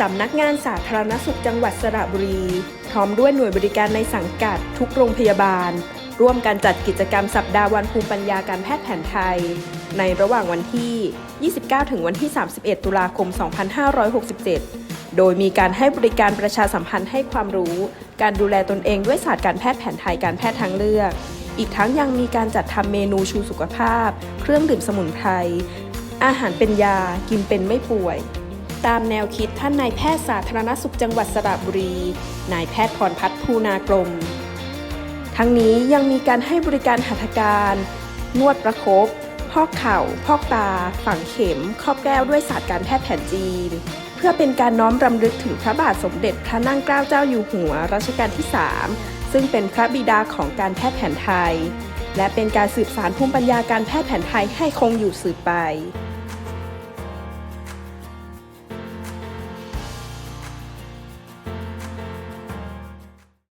สำนักงานสาธารณสุขจังหวัดสระบุรี พร้อมด้วยหน่วยบริการในสังกัดทุกโรงพยาบาล ร่วมกันจัดกิจกรรมสัปดาห์วันภูมิปัญญาการแพทย์แผนไทย ในระหว่างวันที่ 29 ถึงวันที่ 31 ตุลาคม 2567 โดยมีการให้บริการประชาสัมพันธ์ให้ความรู้ การดูแลตนเองด้วยศาสตร์การแพทย์แผนไทยการแพทย์ทางเลือก อีกทั้งยังมีการจัดทำเมนูชูสุขภาพ เครื่องดื่มสมุนไพรอาหารเป็นยากินเป็นไม่ป่วย ตามแนวคิดท่านนายแพทย์สาธารณสุขจังหวัดสระบุรี นายแพทย์พรพัฒน์ภูนากรมทั้งนี้ยังมีการให้บริการหัตถการ นวดประคบพอกเข่า พอกตา ฝังเข็ม ครอบแก้วด้วยศาสตร์การแพทย์แผนจีน เพื่อเป็นการน้อมรำลึกถึงพระบาทสมเด็จพระนั่งเกล้าเจ้าอยู่หัวรัชกาลที่ 3 ซึ่งเป็นพระบิดาของการแพทย์แผนไทย และเป็นการสืบสานภูมิปัญญาการแพทย์แผนไทยให้คงอยู่สืบไป